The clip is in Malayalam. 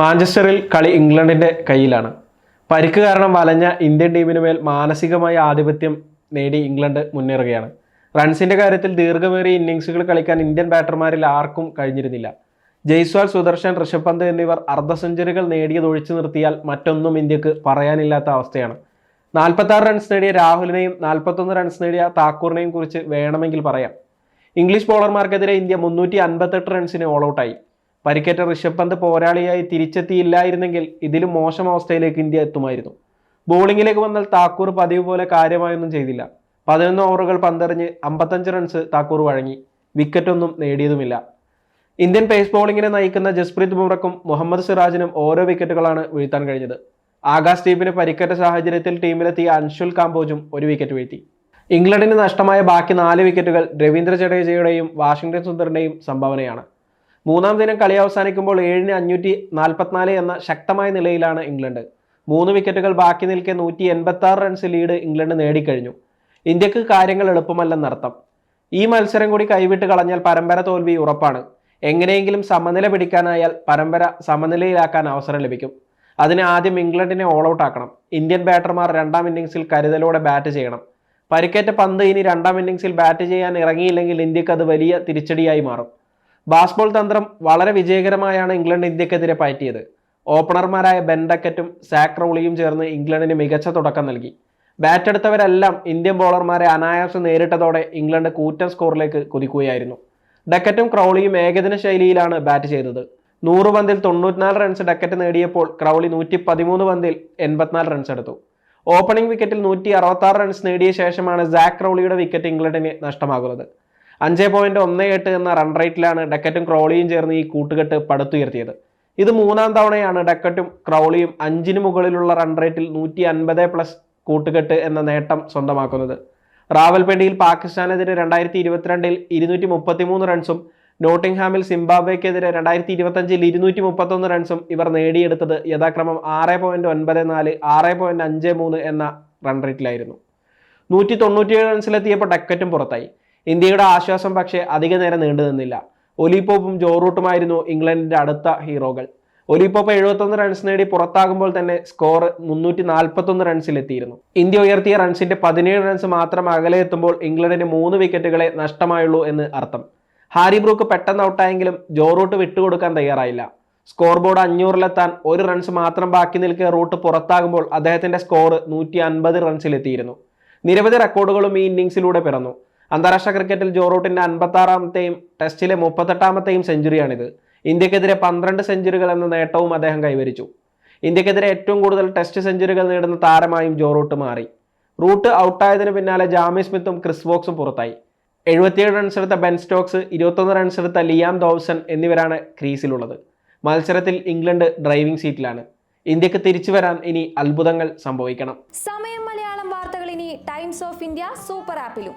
മാഞ്ചസ്റ്ററിൽ കളി ഇംഗ്ലണ്ടിന്റെ കയ്യിലാണ്. പരിക്ക് കാരണം വലഞ്ഞ ഇന്ത്യൻ ടീമിന് മേൽ മാനസികമായ ആധിപത്യം നേടി ഇംഗ്ലണ്ട് മുന്നേറുകയാണ്. റൺസിന്റെ കാര്യത്തിൽ ദീർഘമേറിയ ഇന്നിങ്സുകൾ കളിക്കാൻ ഇന്ത്യൻ ബാറ്റർമാരിൽ ആർക്കും കഴിഞ്ഞിരുന്നില്ല. ജയ്സ്വാൾ സുദർശൻ ഋഷഭ് പന്ത് എന്നിവർ അർദ്ധ സെഞ്ചുറികൾ നേടിയത് ഒഴിച്ചു നിർത്തിയാൽ മറ്റൊന്നും ഇന്ത്യയ്ക്ക് പറയാനില്ലാത്ത അവസ്ഥയാണ്. നാൽപ്പത്താറ് റൺസ് നേടിയ രാഹുലിനെയും നാൽപ്പത്തൊന്ന് റൺസ് നേടിയ താക്കൂറിനെയും കുറിച്ച് വേണമെങ്കിൽ പറയാം. ഇംഗ്ലീഷ് ബോളർമാർക്കെതിരെ ഇന്ത്യ മുന്നൂറ്റി അൻപത്തെട്ട് റൺസിന് ഓൾ ഔട്ടായി പരിക്കേറ്റ ഋഷഭ് പന്ത് പോരാളിയായി തിരിച്ചെത്തിയില്ലായിരുന്നെങ്കിൽ ഇതിലും മോശം അവസ്ഥയിലേക്ക് ഇന്ത്യ എത്തുമായിരുന്നു. ബോളിങ്ങിലേക്ക് വന്നാൽ താക്കൂർ പതിവ് പോലെ കാര്യമായൊന്നും ചെയ്തില്ല. പതിനൊന്ന് ഓവറുകൾ പന്തെറിഞ്ഞ് അമ്പത്തഞ്ച് റൺസ് താക്കൂർ വഴങ്ങി. വിക്കറ്റൊന്നും നേടിയതുമില്ല. ഇന്ത്യൻ പേസ് ബോളിങ്ങിനെ നയിക്കുന്ന ജസ്പ്രീത് ബുംറക്കും മുഹമ്മദ് സിറാജിനും ഓരോ വിക്കറ്റുകളാണ് വീഴ്ത്താൻ കഴിഞ്ഞത്. ആകാശ് ദീപിന് പരിക്കേറ്റ സാഹചര്യത്തിൽ ടീമിലെത്തിയ അൻഷുൽ കാംബോജും ഒരു വിക്കറ്റ് വീഴ്ത്തി. ഇംഗ്ലണ്ടിന് നഷ്ടമായ ബാക്കി നാല് വിക്കറ്റുകൾ രവീന്ദ്ര ജഡേജയുടെയും വാഷിംഗ്ടൺ സുന്ദറിന്റെയും സംഭാവനയാണ്. മൂന്നാം ദിനം കളി അവസാനിക്കുമ്പോൾ ഏഴിന് അഞ്ഞൂറ്റി നാൽപ്പത്തിനാല് എന്ന ശക്തമായ നിലയിലാണ് ഇംഗ്ലണ്ട്. മൂന്ന് വിക്കറ്റുകൾ ബാക്കി നിൽക്കെ നൂറ്റി എൺപത്തി ആറ് റൺസ് ലീഡ് ഇംഗ്ലണ്ട് നേടിക്കഴിഞ്ഞു. ഇന്ത്യയ്ക്ക് കാര്യങ്ങൾ എളുപ്പമല്ലെന്നർത്ഥം ഈ മത്സരം കൂടി കൈവിട്ട് കളഞ്ഞാൽ പരമ്പര തോൽവി ഉറപ്പാണ്. എങ്ങനെയെങ്കിലും സമനില പിടിക്കാനായാൽ പരമ്പര സമനിലയിലാക്കാൻ അവസരം ലഭിക്കും. അതിന് ആദ്യം ഇംഗ്ലണ്ടിനെ ഓൾ ഔട്ട് ആക്കണം. ഇന്ത്യൻ ബാറ്റർമാർ രണ്ടാം ഇന്നിംഗ്സിൽ കരുതലോടെ ബാറ്റ് ചെയ്യണം. പരിക്കേറ്റ പന്ത് ഇനി രണ്ടാം ഇന്നിംഗ്സിൽ ബാറ്റ് ചെയ്യാൻ ഇറങ്ങിയില്ലെങ്കിൽ ഇന്ത്യയ്ക്ക് അത് വലിയ തിരിച്ചടിയായി മാറും. ബാസ്ബോൾ തന്ത്രം വളരെ വിജയകരമായാണ് ഇംഗ്ലണ്ട് ഇന്ത്യക്കെതിരെ പയറ്റിയത്. ഓപ്പണർമാരായ ബെൻഡക്കറ്റും സാക് റോളിയും ചേർന്ന് ഇംഗ്ലണ്ടിന് മികച്ച തുടക്കം നൽകി. ബാറ്റെടുത്തവരെല്ലാം ഇന്ത്യൻ ബോളർമാരെ അനായാസം നേരിട്ടതോടെ ഇംഗ്ലണ്ട് കൂറ്റൻ സ്കോറിലേക്ക് കുതിക്കുകയായിരുന്നു. ഡക്കറ്റും ക്രൗളിയും ഏകദിന ശൈലിയിലാണ് ബാറ്റ് ചെയ്തത്. നൂറ് പന്തിൽ തൊണ്ണൂറ്റിനാല് റൺസ് ഡക്കറ്റ് നേടിയപ്പോൾ ക്രൗളി നൂറ്റി പതിമൂന്ന് പന്തിൽ എൺപത്തിനാല് റൺസ് എടുത്തു. ഓപ്പണിംഗ് വിക്കറ്റിൽ നൂറ്റി അറുപത്തി റൺസ് നേടിയ ശേഷമാണ് സാക് ക്രൗളിയുടെ വിക്കറ്റ് ഇംഗ്ലണ്ടിന് നഷ്ടമാകുന്നത്. അഞ്ച് പോയിന്റ് ഒന്ന് എട്ട് എന്ന റൺ റേറ്റിലാണ് ഡക്കറ്റും ക്രോളിയും ചേർന്ന് ഈ കൂട്ടുകെട്ട് പടുത്തുയർത്തിയത്. ഇത് മൂന്നാം തവണയാണ് ഡക്കറ്റും ക്രൗളിയും അഞ്ചിന് മുകളിലുള്ള റൺ റേറ്റിൽ നൂറ്റി അൻപത് പ്ലസ് കൂട്ടുകെട്ട് എന്ന നേട്ടം സ്വന്തമാക്കുന്നത്. റാവൽപിണ്ടിയിൽ പാകിസ്ഥാനെതിരെ രണ്ടായിരത്തി ഇരുപത്തിരണ്ടിൽ ഇരുന്നൂറ്റി മുപ്പത്തി മൂന്ന് റൺസും നോട്ടിംഗ്ഹാമിൽ സിംബാബ്വേക്കെതിരെ രണ്ടായിരത്തി ഇരുപത്തഞ്ചിൽ ഇരുന്നൂറ്റി മുപ്പത്തൊന്ന് റൺസും ഇവർ നേടിയെടുത്തത് യഥാക്രമം ആറ് പോയിന്റ് ഒൻപത് നാല് ആറ് പോയിന്റ് അഞ്ച് മൂന്ന് എന്ന റൺ റേറ്റിലായിരുന്നു നൂറ്റി തൊണ്ണൂറ്റിയേഴ് റൺസിലെത്തിയപ്പോൾ ഡക്കറ്റും പുറത്തായി. ഇന്ത്യയുടെ ആശ്വാസം പക്ഷേ അധിക നേരം നീണ്ടു നിന്നില്ല. ഒലിപ്പോപ്പും ജോറൂട്ടുമായിരുന്നു ഇംഗ്ലണ്ടിന്റെ അടുത്ത ഹീറോകൾ. ഒലിപ്പോപ്പ് എഴുപത്തൊന്ന് റൺസ് നേടി പുറത്താകുമ്പോൾ തന്നെ സ്കോർ മുന്നൂറ്റി നാൽപ്പത്തൊന്ന് റൺസിലെത്തിയിരുന്നു ഇന്ത്യ ഉയർത്തിയ റൺസിന്റെ പതിനേഴ് റൺസ് മാത്രം അകലെ എത്തുമ്പോൾ ഇംഗ്ലണ്ടിന് മൂന്ന് വിക്കറ്റുകളെ നഷ്ടമായുള്ളൂ എന്ന് അർത്ഥം. ഹാരി ബ്രൂക്ക് പെട്ടെന്ന് ഔട്ടായെങ്കിലും ജോറൂട്ട് വിട്ടുകൊടുക്കാൻ തയ്യാറായില്ല. സ്കോർ ബോർഡ് അഞ്ഞൂറിലെത്താൻ ഒരു റൺസ് മാത്രം ബാക്കി നിൽക്കെ റൂട്ട് പുറത്താകുമ്പോൾ അദ്ദേഹത്തിന്റെ സ്കോർ നൂറ്റി അൻപത് റൺസിലെത്തിയിരുന്നു നിരവധി റെക്കോർഡുകളും ഈ ഇന്നിംഗ്സിലൂടെ പിറന്നു. അന്താരാഷ്ട്ര ക്രിക്കറ്റിൽ ജോറൂട്ടിന്റെ അൻപത്താറാമത്തെയും ടെസ്റ്റിലെ മുപ്പത്തെട്ടാമത്തെയും സെഞ്ചുറിയാണിത്. ഇന്ത്യക്കെതിരെ പന്ത്രണ്ട് സെഞ്ചുറികൾ എന്ന നേട്ടവും അദ്ദേഹം കൈവരിച്ചു. ഇന്ത്യക്കെതിരെ ഏറ്റവും കൂടുതൽ ടെസ്റ്റ് സെഞ്ചുറികൾ നേടുന്ന താരമായും ജോറൂട്ട് മാറി. റൂട്ട് ഔട്ടായതിനു പിന്നാലെ ജാമി സ്മിത്തും ക്രിസ് വോക്സും പുറത്തായി. എഴുപത്തിയേഴ് റൺസ് എടുത്ത ബെൻ സ്റ്റോക്സ് ഇരുപത്തൊന്ന് റൺസ് എടുത്ത ലിയാം ദോവ്സൺ എന്നിവരാണ് ക്രീസിലുള്ളത്. മത്സരത്തിൽ ഇംഗ്ലണ്ട് ഡ്രൈവിംഗ് സീറ്റിലാണ് ഇന്ത്യയ്ക്ക് തിരിച്ചു വരാൻ ഇനി അത്ഭുതങ്ങൾ സംഭവിക്കണം. സമയം മലയാളം വാർത്തകൾ ഇനി ടൈംസ് ഓഫ് ഇന്ത്യ സൂപ്പർ ആപ്പിലും